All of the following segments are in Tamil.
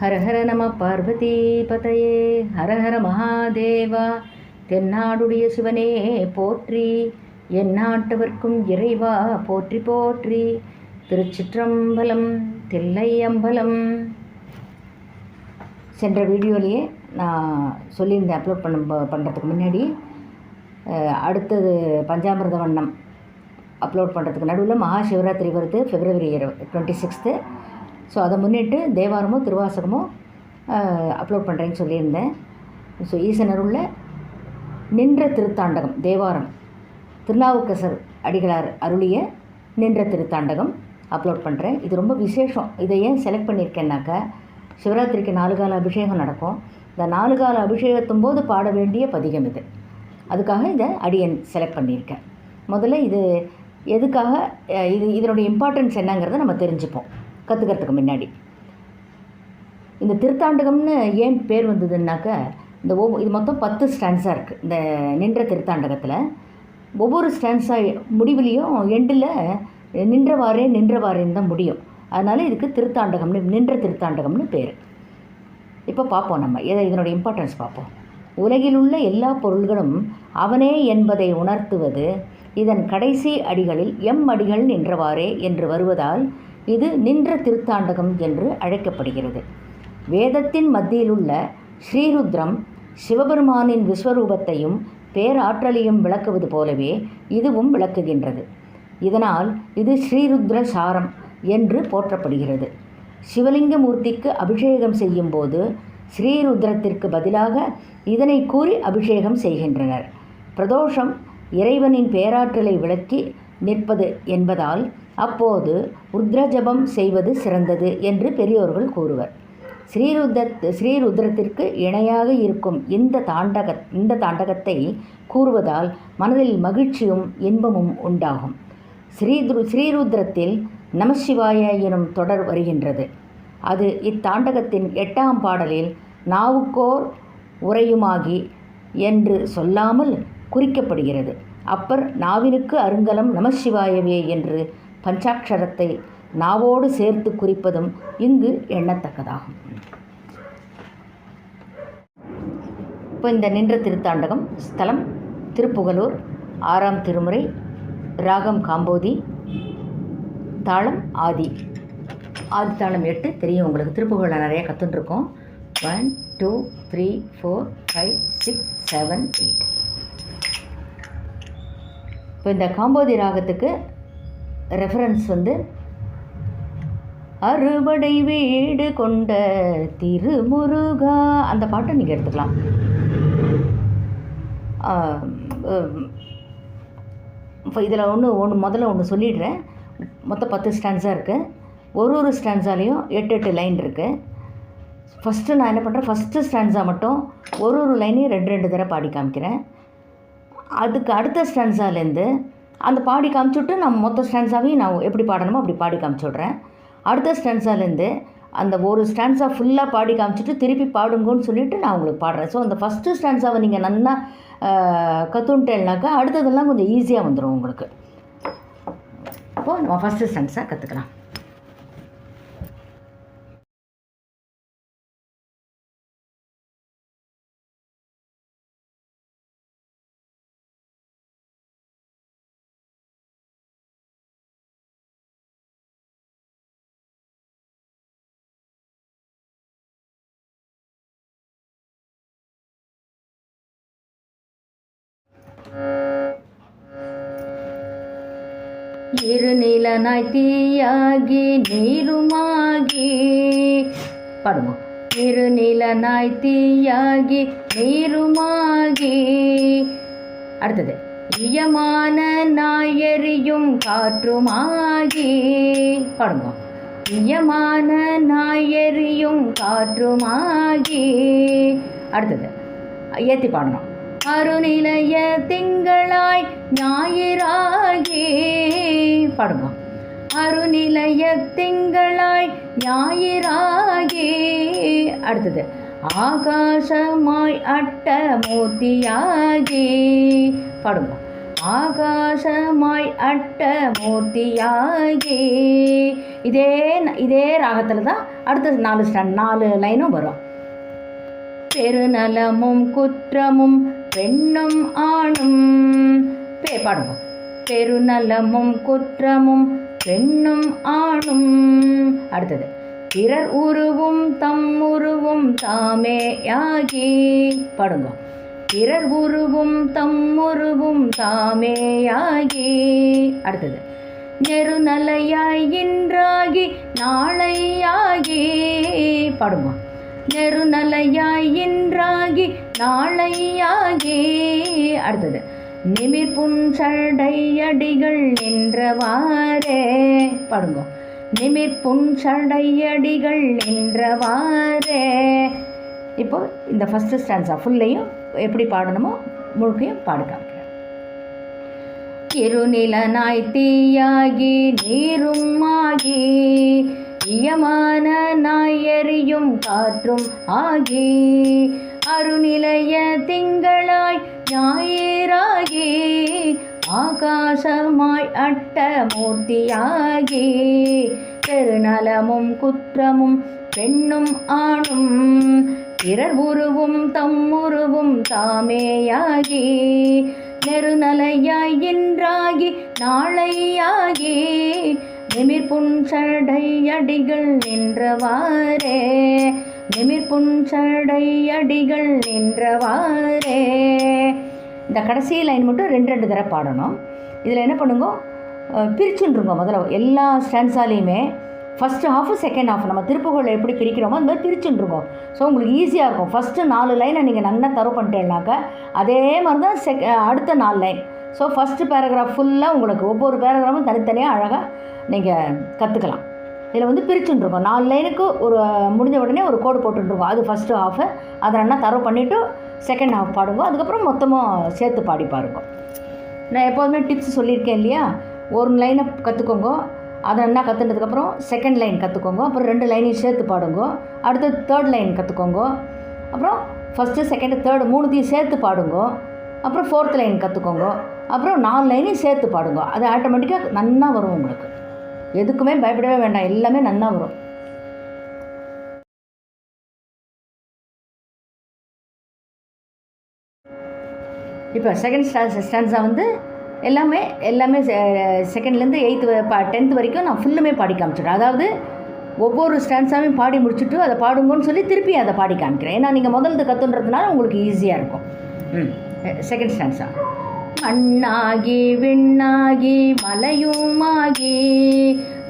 ஹர ஹர நம பார்வதி பதையே ஹர ஹர மகாதேவா தென்னாடுடைய சிவனே போற்றி. எந்நாட்டவர்க்கும் இறைவா போற்றி போற்றி. திருச்சிற்றம்பலம் தில்லையம்பலம். சென்ற வீடியோலேயே நான் சொல்லியிருந்தேன் அப்லோட் பண்ண பண்ணுறதுக்கு முன்னாடி. அடுத்தது பஞ்சாமிரத வண்ணம் அப்லோட் பண்ணுறதுக்கு நடுவில் மகா சிவராத்திரி வருது பிப்ரவரி டுவெண்ட்டி சிக்ஸ்த்து ஸோ அதை முன்னிட்டு தேவாரமோ திருவாசகமோ அப்லோட் பண்ணுறேன்னு சொல்லியிருந்தேன். ஸோ ஈசனருள்ள நின்ற திருத்தாண்டகம் தேவாரம். திருநாவுக்கசர் அடிகளார் அருளிய நின்ற திருத்தாண்டகம் அப்லோட் பண்ணுறேன் இது ரொம்ப விசேஷம். இதை ஏன் செலக்ட் பண்ணியிருக்கேன்னாக்கா சிவராத்திரிக்கு நாலு கால அபிஷேகம் நடக்கும். இந்த நாலு கால அபிஷேகத்தும் போது பாட வேண்டிய பதிகம் இது. அதுக்காக இதை அடியன் செலக்ட் பண்ணியிருக்கேன். முதல்ல இது எதுக்காக இது இதனுடைய இம்பார்ட்டன்ஸ் என்னங்கிறத நம்ம தெரிஞ்சுப்போம். கற்றுக்கிறதுக்கு முன்னாடி. இந்த திருத்தாண்டகம்னு ஏன் பேர் வந்ததுன்னாக்க இந்த ஒவ்வொ இது மொத்தம் பத்து ஸ்டான்ஸாக இருக்குது இந்த நின்ற திருத்தாண்டகத்தில். ஒவ்வொரு ஸ்டான்ஸாக முடிவுலேயும் எண்டில் நின்றவாறே நின்றவாறேன்னு தான் முடியும். அதனால் இதுக்கு திருத்தாண்டகம்னு நின்ற திருத்தாண்டகம்னு பேர். இப்போ பார்ப்போம் நம்ம. இதை இதனுடைய இம்பார்ட்டன்ஸ் பார்ப்போம் உலகில் உள்ள எல்லா பொருள்களும் அவனே என்பதை உணர்த்துவது இதன் கடைசி அடிகளில் எம் அடிகள் நின்றவாறே என்று வருவதால் இது நின்ற திருத்தாண்டகம் என்று அழைக்கப்படுகிறது. வேதத்தின் மத்தியிலுள்ள ஸ்ரீருத்ரம் சிவபெருமானின் விஸ்வரூபத்தையும் பேராற்றலையும் விளக்குவது போலவே இதுவும் விளக்குகின்றது. இதனால் இது ஸ்ரீருத்ர சாரம் என்று போற்றப்படுகிறது. சிவலிங்க மூர்த்திக்கு அபிஷேகம் செய்யும் போது ஸ்ரீருத்ரத்திற்கு பதிலாக இதனை கூறி அபிஷேகம் செய்கின்றனர். பிரதோஷம் இறைவனின் பேராற்றலை விளக்கி நிற்பது என்பதால் அப்போது ருத்ரஜபம் செய்வது சிறந்தது என்று பெரியோர்கள் கூறுவர். ஸ்ரீருத ஸ்ரீருத்ரத்திற்கு இணையாக இருக்கும் இந்த தாண்டக இந்த தாண்டகத்தை கூறுவதால் மனதில் மகிழ்ச்சியும் இன்பமும் உண்டாகும். ஸ்ரீதுரு ஸ்ரீருத்ரத்தில் நமசிவாய எனும் தொடர் வருகின்றது. அது இத்தாண்டகத்தின் எட்டாம் பாடலில் நாவுக்கோர் உரையுமாகி என்று சொல்லாமல் குறிக்கப்படுகிறது. அப்பர் நாவினுக்கு அருங்கலம் நமசிவாயவே என்று பஞ்சாட்சரத்தை நாவோடு சேர்த்து குறிப்பதும் இங்கு எண்ணத்தக்கதாகும். இப்போ இந்த நின்ற திருத்தாண்டகம் ஸ்தலம் திருப்புகலூர் ஆறாம் திருமுறை ராகம் காம்போதி தாளம் ஆதி. ஆதி தாளம் எட்டு. தெரியும் உங்களுக்கு. திருப்புகழில் நிறையா கற்றுட்டுருக்கோம் one two three four five six seven eight இப்போ இந்த காம்போதி ராகத்துக்கு ரெஃபரன்ஸ் வந்து அறுவடை வீடு கொண்ட திருமுருகா அந்த பாட்டை நீங்கள் எடுத்துக்கலாம். இப்போ இதில் ஒன்று ஒன்று முதல்ல ஒன்று சொல்லிடுறேன். மொத்தம் பத்து ஸ்டான்ஸாக இருக்குது ஒரு ஒரு ஸ்டான்ஸாலேயும் எட்டு எட்டு லைன் இருக்குது ஃபஸ்ட்டு நான் என்ன பண்ணுறேன் ஃபஸ்ட்டு ஸ்டான்ஸாக மட்டும் ஒரு ஒரு லைனையும் ரெண்டு ரெண்டு தடவை பாடி காமிக்கிறேன். அதுக்கு அடுத்த ஸ்டான்ஸாலேருந்து அந்த பாடி காமிச்சுட்டு நான் மொத்த ஸ்டான்ஸாவையும் நான் எப்படி பாடணுமோ அப்படி பாடி காமிச்சு விட்றேன் அடுத்த ஸ்டான்ஸாலேருந்து அந்த ஒரு ஸ்டான்ஸாக ஃபுல்லாக பாடி காமிச்சிட்டு திருப்பி பாடுங்கன்னு சொல்லிட்டு நான் உங்களுக்கு பாடுறேன். ஸோ அந்த ஃபஸ்ட்டு ஸ்டான்ஸாவை நீங்கள் நல்லா கற்றுன்ட்டேன்னாக்கா அடுத்ததெல்லாம் கொஞ்சம் ஈஸியாக வந்துடும் உங்களுக்கு. அப்போது நம்ம ஃபஸ்ட்டு ஸ்டான்ஸாக கற்றுக்கலாம் இருநிலனாய் தீயாகி நீருமாகி. பாடுமா. இருநிலனாய் தீயாகி நீருமாகி. அடுத்தது. இயமான நாயறியும் காற்றுமாகி. பாடுங்க இயமான நாயறியும் காற்றுமாகி. அடுத்தது. ஏற்றி பாடணும். அருநிலைய திங்களாய் ஞாயிறாகி பாடுங்க. அருநிலைய திங்களாய் ஞாயிறாகி அடுத்தது. ஆகாசமாய் அட்ட மூர்த்தியாகி. பாடுங்க. ஆகாசமாய் அட்ட மூர்த்தியாகி. இதே இதே ராகத்தில் தான் அடுத்த நாலு நாலு லைனும் வரும். பெருநலமும் குற்றமும் பெண்ணும் ஆணும். பே பாடுங்க. பெருநலமும் குற்றமும் பெண்ணும் ஆணும். அடுத்தது. பிறர் உருவும் தம் உருவும் தாமே யாகி பாடுங்க. பிறர் உருவும் தம் உருவும் தாமே யாகி அடுத்தது. நெருநலையாய் இன்றாகி நாளையாகி. பாடுங்க. நெருநலையாய் இன்றாகி நாளையாகே. அடுத்தது நிமிர் புன்சடையடிகள் நின்றவாறே. பாடுங்க. நிமிர் புன்சடையடிகள் நின்றவாறே. இப்போ இந்த ஃபஸ்ட்டு ஸ்டான்ஸா ஃபுல்லையும் எப்படி பாடணுமோ முழுக்கையும் பாடு இருநிலனாய் தீயாகி நீரும் ஆகி இயமான நாயறியும் காற்றும் ஆகி அருநிலைய திங்களாய் ஞாயிறாகி ஆகாசமாய் அட்டமூர்த்தியாகி பெருநலமும் குற்றமும் பெண்ணும் ஆணும் பிறர் உருவும் தம்முருவும் தாமேயாகி நெருநலையாய் இன்றாகி நாளையாகி நிமிர் புன்சடை அடிகள் நின்றவாறே நிமிர் புன்சடை அடிகள் நின்றவாறே. இந்த கடைசி லைன் மட்டும் ரெண்டு ரெண்டு தடவை பாடணும். இதில் என்ன பண்ணுங்க? அஹ் பிரிச்சுன்றுங்க முதல்ல. எல்லா ஸ்டான்ஸாலையுமே ஃபஸ்ட்டு ஹாஃபு செகண்ட் ஹாஃப் நம்ம திருப்புகோளை எப்படி பிரிக்கிறோமோ அந்த மாதிரி பிரிச்சுன்றுங்க. ஸோ உங்களுக்கு ஈஸியாக இருக்கும். ஃபஸ்ட்டு நாலு லைனை நீங்கள் நல்லா தரவு பண்ணிட்டேன்னாக்கா அதே மாதிரி தான் செக் அடுத்த நாலு லைன் ஸோ ஃபஸ்ட்டு பேராகிராஃப் ஃபுல்லாக உங்களுக்கு ஒவ்வொரு பேராகிராஃபும் தனித்தனியாக அழகாக நீங்கள் கற்றுக்கலாம் இதில் வந்து பிரிச்சுன்ருக்கோம் நாலு லைனுக்கு ஒரு முடிஞ்ச உடனே ஒரு கோடு போட்டுருக்கோம் அது ஃபஸ்ட்டு ஹாஃபு அதை என்ன தரவு பண்ணிவிட்டு செகண்ட் ஹாஃப் பாடுங்க. அதுக்கப்புறம் மொத்தமாக சேர்த்து பாடி பாருங்க. நான் எப்போதுமே டிப்ஸ் சொல்லியிருக்கேன் இல்லையா? ஒரு லைனை கற்றுக்கோங்க அதை என்ன கற்றுனதுக்கப்புறம் செகண்ட் லைன் கற்றுக்கோங்க அப்புறம் ரெண்டு லைனையும் சேர்த்து பாடுங்க. அடுத்து தேர்ட் லைன் கற்றுக்கோங்க அப்புறம் ஃபஸ்ட்டு செகண்டு தேர்டு மூணுத்தையும் சேர்த்து பாடுங்க. அப்புறம் ஃபோர்த் லைன் கற்றுக்கோங்க அப்புறம் நாலு லைனையும் சேர்த்து பாடுங்க. அது ஆட்டோமேட்டிக்காக நன்னா வரும் உங்களுக்கு. எதுக்குமே பயப்படவே வேண்டாம். எல்லாமே நன்னா வரும். இப்போ செகண்ட் ஸ்டான்ஸ் ஸ்டான்ஸா வந்து எல்லாமே எல்லாமே செகண்ட்லேருந்து எயித்து பா டென்த் வரைக்கும் நான் ஃபுல்லுமே பாடி காமிச்சிடுறேன். அதாவது ஒவ்வொரு ஸ்டான்ஸாவையும் பாடி முடிச்சுட்டு அதை பாடுங்கன்னு சொல்லி திருப்பி அதை பாடி காமிக்கிறேன். ஏன்னா நீங்கள் முதல்ல கற்றுன்றதுனால உங்களுக்கு ஈஸியாக இருக்கும். ம். செகண்ட் ஸ்டான்ஸா அண்ணாகி விண்ணாகி மலையுமாகி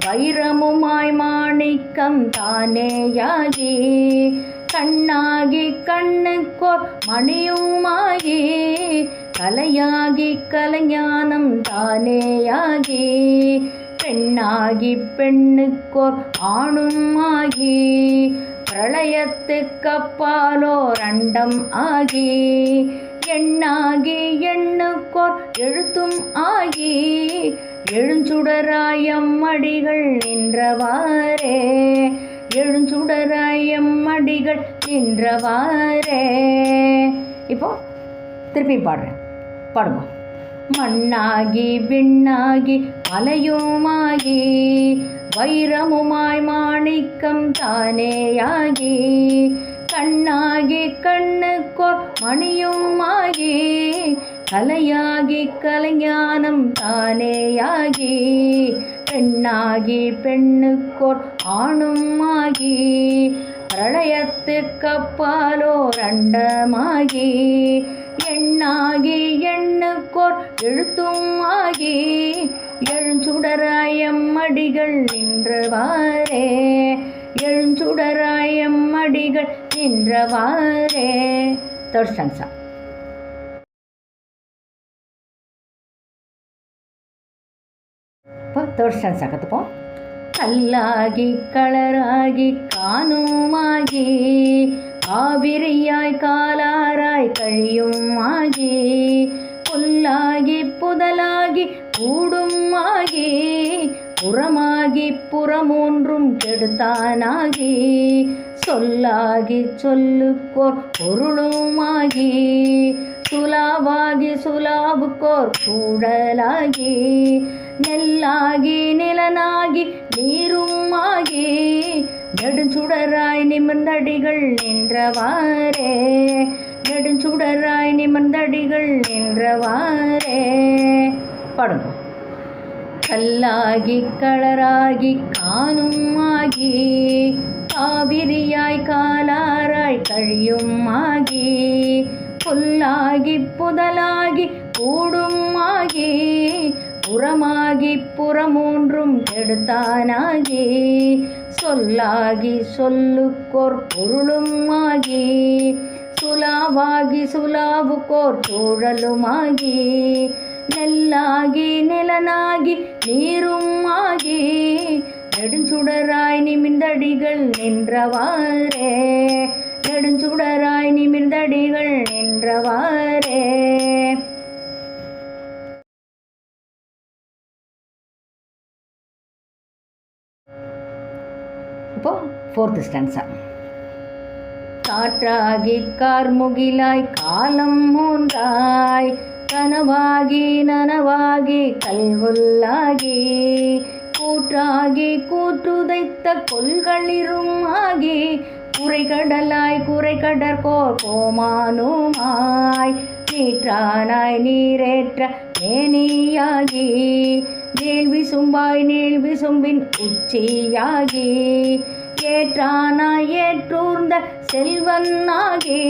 வைரமுமாய் மாணிக்கம் தானேயாகி கண்ணாகி கண்ணுக்கோர் மணியுமாகி கலையாகி கலைஞானம் தானேயாகி பெண்ணாகி பெண்ணுக்கோர் ஆணுமாகி பிரளயத்துக்கப்பாலோர் அண்டம் ஆகி எண்ணாகி எண்ணுக்கோர் எழுத்தும் ஆகி எழுஞ்சுடராயம் அடிகள் நின்றவாறே எழுஞ்சுடராயம் அடிகள் நின்றவாறே. இப்போ திருப்பி பாடுறேன். பாடுமா? மண்ணாகி விண்ணாகி மலையுமாகி வைரமுமாய் மாணிக்கம் தானேயாகி கண்ணாகி கண்ணுக்கோர் மணியுமாகி கலையாகி கலைஞானம் தானேயாகி பெண்ணாகி பெண்ணுக்கோர் ஆணும் ஆகி பிரளயத்துக்கப்பாலோர் அண்டமாகி எண்ணாகி எண்ணுக்கோர் எழுத்தும் ஆகி எழுஞ்சுடராயம் அடிகள் நின்றவாறே எழுஞ்சுடராயம் அடிகள் நின்றவாறே தேர்ட் ஸ்டான்ஸா இப்போ தேர்ட் ஸ்டான்ஸா கற்றுப்போம் கல்லாகி கலராகி காணுமாகி காவிரியாய் காலாராய் கழியும் ஆகி புல்லாகி புதலாகி கூடும் ஆகி புறமாகி புறமூன்றும் கெடுத்தானாகி. சொல்லாகி சொல்லுக்கோர் பொருளுமாகி. சுலாவாகி சுலாவுக்கோர் கூடலாகி நெல்லாகி நிலனாகி நீரும் ஆகி நெடுஞ்சுடராய் நிமிர்ந்தடிகள் நின்றவாறே. நெடுஞ்சுடராய் நிமிர்ந்தடிகள் நின்றவாறே. பாடுங்க. கல்லாகி களராகி காணும் ஆகி காவிரியாய் காலாராய் கழியும் ஆகி புல்லாகி புதலாகி கூடும் ஆகி புறமாகி புறமூன்றும் கெடுத்தானாகி. சொல்லாகி சொல்லுக்கோர் பொருளும் ஆகி சுலாவாகி சுலாவுக்கோர் சூழலுமாகி. நெல்லாகி நிலனாகி நீரும் ஆகி நெடுஞ்சுடராய் நிமிர்ந்தடிகள் நின்றவாறே. நெடுஞ்சுடராய் நிமிர்ந்தடிகள் நின்றவாறே. இப்போ ஃபோர்த்து ஸ்டான்ஸா காற்றாகி கார்முகிலாய் காலம் மூன்றாய். கனவாகி நனவாகி கல்வொல்லாகி கூற்றாகி கூற்றுதைத்த கொள்களிரும் ஆகி குறைகடலாய் குறைகடற்கோர் கோமானுமாய் நீற்றானாய் நீரேற்ற மேனியாகி நீள் விசும்பாய் நீள் விசும்பின் உச்சியாகி ஏற்றானாய் ஏற்றூர்ந்த செல்வனாகி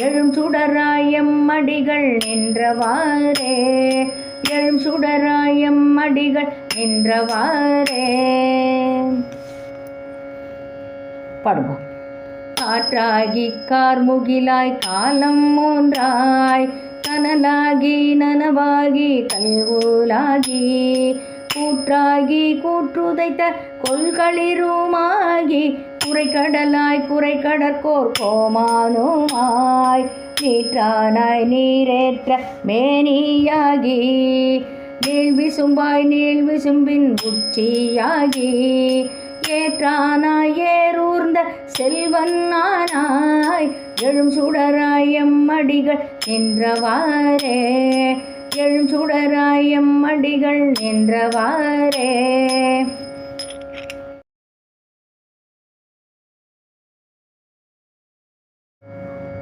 எழும் சுடராயம் மடிகள் நின்றவாறே. எழும் சுடராயம் மடிகள் நின்றவாறே. பாடுவோம். காற்றாகி கார்முகிலாய் காலம் மூன்றாய். கனலாகி நனவாகி கல்கூலாகி. கூற்றாகி கூற்றுதைத்த கொள்களிருமாகி குறைக்கடலாய் குறைக்கடற்கோர் கோமானுமாய் நீற்றானாய் நீரேற்ற மேனியாகி நீள் விசும்பாய் நீள் விசும்பின் உச்சியாகி ஏற்றானாய் ஏரூர்ந்த செல்வன்னானாய் எழும் சுடராய் எம்மடிகள் நின்றவாரே எழும் சுடராய் எம்மடிகள் நின்றவாறே.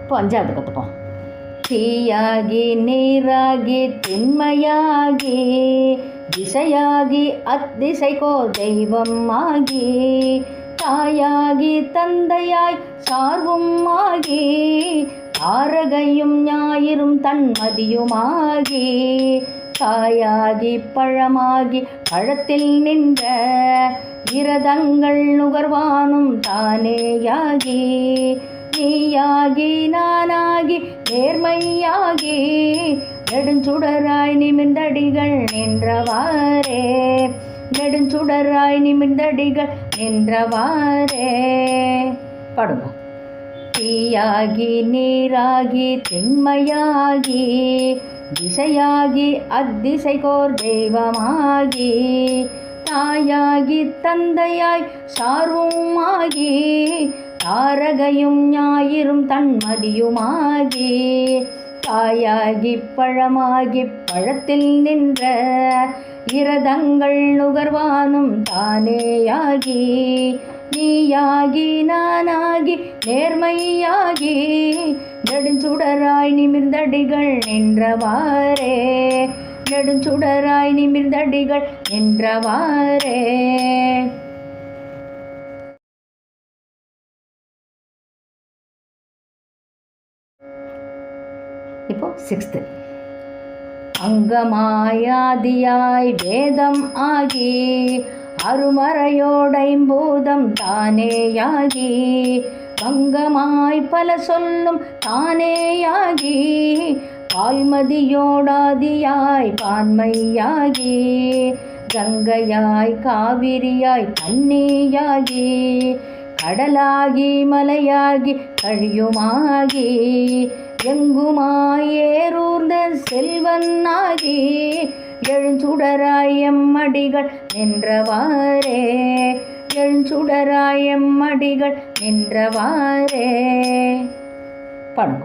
இப்போ அஞ்சாவது கற்றுப்போம் தீயாகி நீராகி திண்மையாகி திசையாகி அத்திசைக்கோ தெய்வம் ஆகி தாயாகி தந்தையாய் சார்வும் ஆகி ஆரகையும் ஞாயிறும் தன்மதியுமாகி காயாகி பழமாகி பழத்தில் நின்ற இரதங்கள் நுகர்வானும் தானேயாகி நீயாகி நானாகி நேர்மையாகி நெடுஞ்சுடராய் நிமிர்ந்தடிகள் நின்றவாறே நெடுஞ்சுடராய் நிமிர்ந்தடிகள் நின்றவாறே. பாடுங்க. தீயாகி நீராகி திண்மையாகி திசையாகி அத்திசைகோர் தெய்வமாகி தாயாகி தந்தையாய் சார்வும் ஆகி தாரகையும் ஞாயிறும் தன்மதியுமாகி காயாகி பழமாகி பழத்தில் நின்ற இரதங்கள் நுகர்வானும் தானேயாகி நீயாகி நானாகி நேர்மையாகி நெடுஞ்சுடராய் நிமிர்ந்தடிகள் நின்றவாறே. நெடுஞ்சுடராய் நிமிர்ந்தடிகள் நின்றவாறே. இப்போ சிக்ஸ்த்து அங்கமாயாதியாய் வேதம் ஆகி அருமறையோடைம்பூதம் தானேயாகி பங்கமாய் பல சொல்லும் தானேயாகி பால்மதியோடாதியாய் பான்மையாகி கங்கையாய் காவிரியாய் தண்ணியாகி கடலாகி மலையாகி கழியுமாகி எங்குமாய் எங்குமாயேரூர்ந்த செல்வனாகி எழுஞ்சுடராய் எம்மடிகள் நின்றவாறே. எழுஞ்சுடராய் எம்மடிகள் நின்றவாறே. பாடுங்க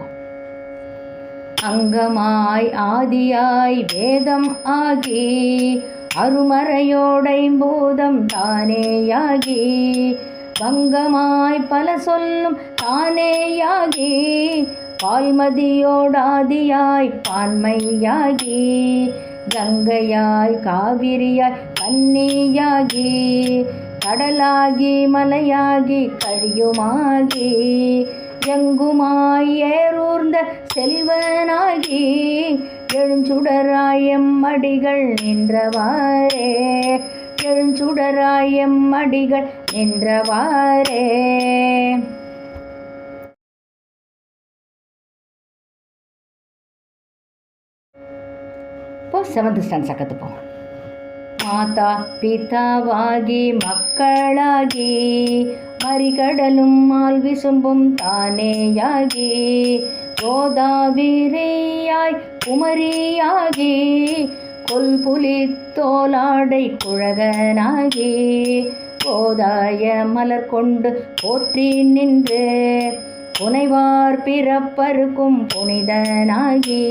அங்கமாய் ஆதியாய் வேதம் ஆகி அருமறையோடை பூதம் தானேயாகி வங்கமாய் பல சொல்லும் தானேயாகி பால்மதியோடாதியாய் பான்மையாகி கங்கையாய் காவிரியாய் கன்னியாகி கடலாகி மலையாகி கழியுமாகி எங்குமாய் ஏரூர்ந்த செல்வனாகி எழுஞ்சுடராயம் அடிகள் நின்றவாறே எழுஞ்சுடராயம் அடிகள் நின்றவாறே. இப்போ செவன்த் ஸ்டான்ஸா கற்றுப்போம் மாதா பிதாவாகி மக்களாகி மறிகடலும் மால் விசும்பும் தானேயாகி கோதாவிரியாய் குமரியாகி கொல்புலி தோலாடை குழகனாகி கோதாய மலர் கொண்டு போற்றி நின்று புனைவார் பிறப்பருக்கும் புனிதனாகி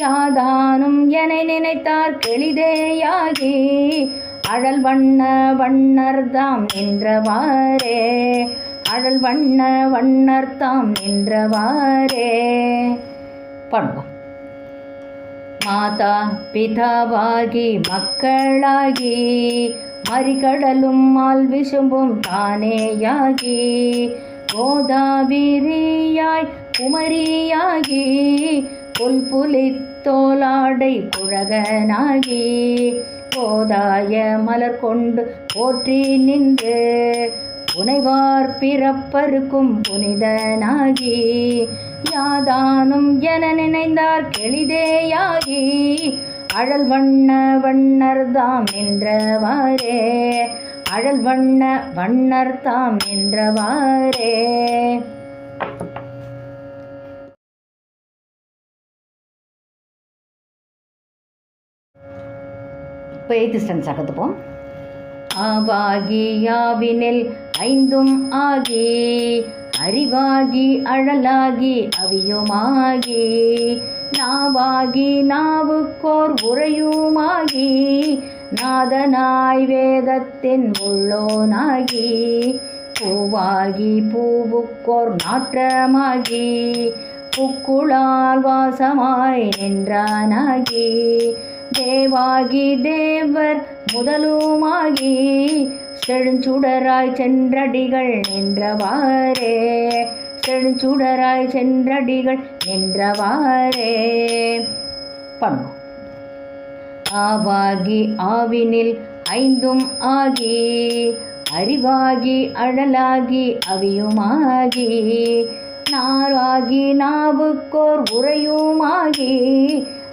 யாதானும் என நினைத்தார் கெளிதேயாகி அழல் வண்ண வண்ணர்தாம் நின்றவாறே அழல் வண்ண வண்ணர்தாம் நின்றவாறே. பண்ணுவோம் மாதா பிதாவாகி மக்களாகி மறிகடலும் மால் விசும்பும் தானேயாகி கோதாவிரியாய் குமரியாகி புல்புலி தோலாடை புழகனாகி கோதாய மலர் கொண்டு போற்றி நின்று புனைவார் பிறப்பருக்கும் புனிதனாகி யாதானும் என நினைந்தார் கெளிதேயாகி அழல் வண்ண வண்ணர் தாம் நின்றவாறே அழல் வண்ண வண்ணர் தாம் நின்றவாறே. இப்போ எய்த்து ஸ்டன்ஸாக கற்றுப்போம் ஆவாகி யாவினில் ஐந்தும் ஆகி அறிவாகி அழலாகி அவியுமாகி நாவாகி நாவுக்கோர் உரையுமாகி நாதனாய் வேதத்தின் உள்ளோனாகி பூவாகி பூவுக்கோர் நாற்றமாகி புக்குளால் வாசமாய் நின்றானாகி தேவாகி தேவர் முதலுமாகி செழுஞ்சுடராய் சென்றடிகள் நின்றவாறே. செழுஞ்சுடராய் சென்றடிகள் நின்றவாறே. பண்ணும் ஆவாகி ஆவினில் ஐந்தும் ஆகி அறிவாகி அழலாகி அவியுமாகி நாவாகி நாவுக்கோர் உரையுமாகி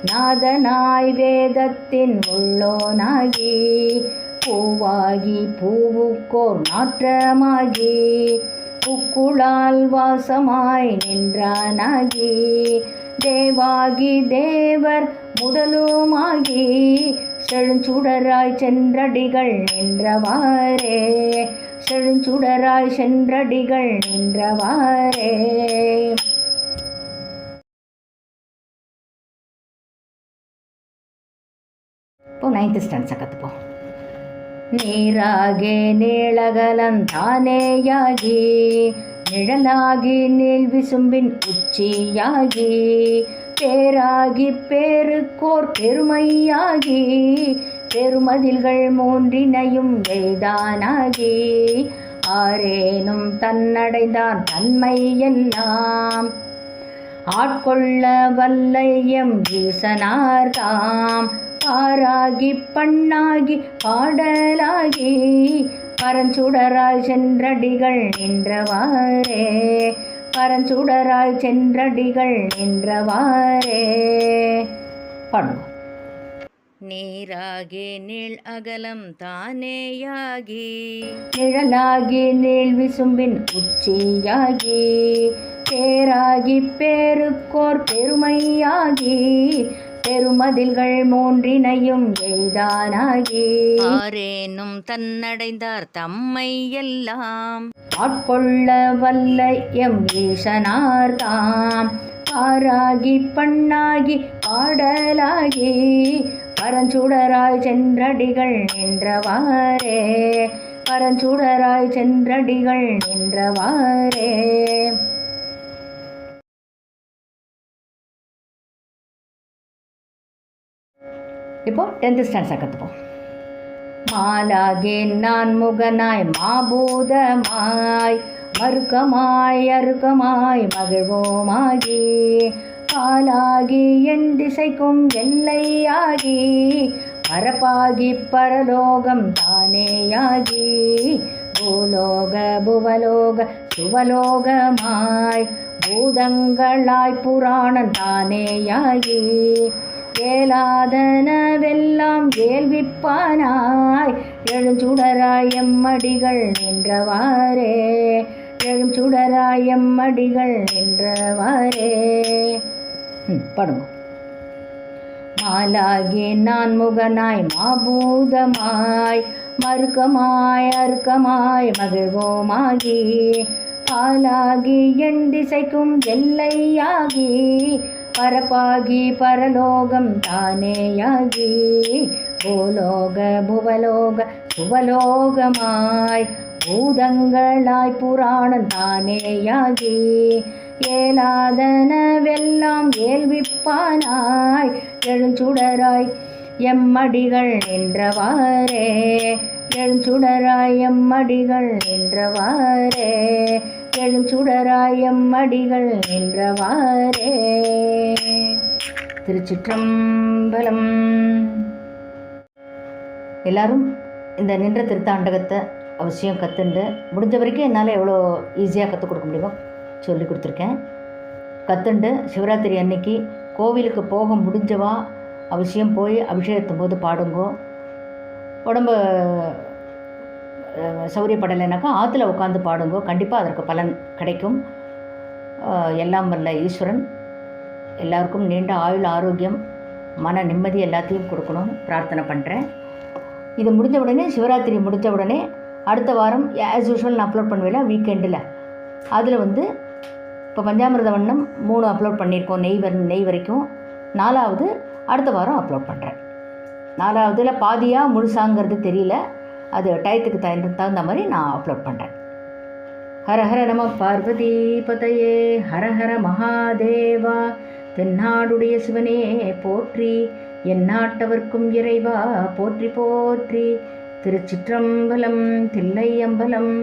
நாதனாய் வேதத்தின் உள்ளோனாகி பூவாகி பூவுக்கோர் நாற்றமாகி புக்குளால் வாசமாய் நின்றானாகி தேவாகி தேவர் முதலுமாகி செழுஞ்சுடராய் சென்றடிகள் நின்றவாறே செழுஞ்சுடராய் சென்றடிகள் நின்றவாறே. இப்போ நைன்த் ஸ்டான்ஸை கற்றுப்போம் நீராகே நீளகலம் தானேயாகி நிழலாகி நீள் விசும்பின் உச்சியாகி பேராகி பேருக்கோர் பெருமையாகி பெருமதில்கள் மூன்றினையும் எய்தானாகி ஆரேனும் தன்னடைந்தான் தன்மை எல்லாம் ஆட்கொள்ள வல்லையம் ஈசனார்தாம் பாராகி பண்ணாகி பாடலாகி பரஞ்சுடராய் சென்றடிகள் நின்றவாறே. பரஞ்சுடராய் சென்றடிகள் நின்றவாறே. பாடுவோம் நீராகி நீள் அகலம் தானேயாகி. நிழலாகி நீள் விசும்பின் உச்சியாகி. பேராகி பேருக்கோர் பெருமையாகி. பெருமதில்கள் மூன்றினையும் எய்தானாகி ஆரேனும் தன்னடைந்தார் தம்மை எல்லாம் ஆட்கொள்ள வல்ல எம் ஈசனார்தாம். பாராகி பண்ணாகி பாடலாகி பரஞ்சுடராய் சென்றடிகள் நின்றவாறே. பரஞ்சுடராய் சென்றடிகள் நின்றவாறே. இப்போ டென்த்து ஸ்டாண்டர்ட் கற்றுப்போம் மாலாகே நான் முகனாய் மாபூதமாய் மறுக்கமாய் அறுக்கமாய் மகிழ்வோமாகி பாலாகி என் திசைக்கும் எல்லையாகி பரப்பாகி பரலோகம் தானேயாகி பூலோக புவலோக சுவலோகமாய் பூதங்களாய் புராணம் தானேயாகி கேளாதனவெல்லாம் கேள்விப்பானாய். எழுஞ்சுடராய் எம்மடிகள் நின்றவாறே. எழுஞ்சுடராய் எம்மடிகள் நின்றவாறே. பாடுங்க. மாலாகி நான் முகனாய் மாபூதமாய். மறுக்கமாய் அறுக்கமாய் மகிழ்வோமாகி. பாலாகி என் திசைக்கும் எல்லையாகி. பரப்பாகி பரலோகம் தானேயாகி. பூலோக புவலோக சுவலோகமாய் பூதங்களாய் புராணம் தானேயாகி. ஏலாதனவெல்லாம் ஏல்விப்பானாய் எழுஞ்சுடராய் எம்மடிகள் நின்றவாறே. எழுஞ்சுடராய் எம்மடிகள் நின்றவாறே. எழுஞ்சுடராய் அடிகள் நின்றவாறே. திருச்சிற்றம்பலம். எல்லாரும் இந்த நின்ற திருத்தாண்டகத்தை அவசியம் கற்றுண்டு முடிஞ்ச வரைக்கும் என்னால் எவ்வளோ ஈஸியாக கற்றுக் கொடுக்க முடியுமோ சொல்லி கொடுத்துருக்கேன். கற்றுண்டு சிவராத்திரி அன்னைக்கு கோவிலுக்கு போக முடிஞ்சவா அவசியம் போய் அபிஷேகத்தும் போது பாடுங்கோ. உடம்பு சௌரியப்படலைனாக்கா ஆற்றுல உட்காந்து பாடுங்கோ. கண்டிப்பாக அதற்கு பலன் கிடைக்கும். எல்லாம் வல்ல ஈஸ்வரன். எல்லாருக்கும் நீண்ட ஆயுள் ஆரோக்கியம் மன நிம்மதி எல்லாத்தையும் கொடுக்கணும்னு பிரார்த்தனை பண்ணுறேன் இது முடிஞ்ச உடனே சிவராத்திரி முடிஞ்ச உடனே அடுத்த வாரம் ஆஸ் யூஷுவல் நான் அப்லோட் பண்ணுவேன் வீக்கெண்டில் அதில் வந்து இப்போ பஞ்சாமிரத வண்ணம் மூணு அப்லோட் பண்ணியிருக்கோம். நெய் வர நெய் வரைக்கும். நாலாவது அடுத்த வாரம் அப்லோட் பண்ணுறேன் நாலாவதுல பாதியாக முழுசாங்கிறது தெரியல. அது டயத்துக்கு தகுந்த தகுந்த மாதிரி நான் அப்லோட் பண்ணுறேன் ஹர ஹர நம பார்வதி பதையே ஹர ஹர மகாதேவா தென்னாடுடைய சிவனே போற்றி எந்நாட்டவர்க்கும் இறைவா போற்றி போற்றி திருச்சிற்றம்பலம் தில்லையம்பலம்.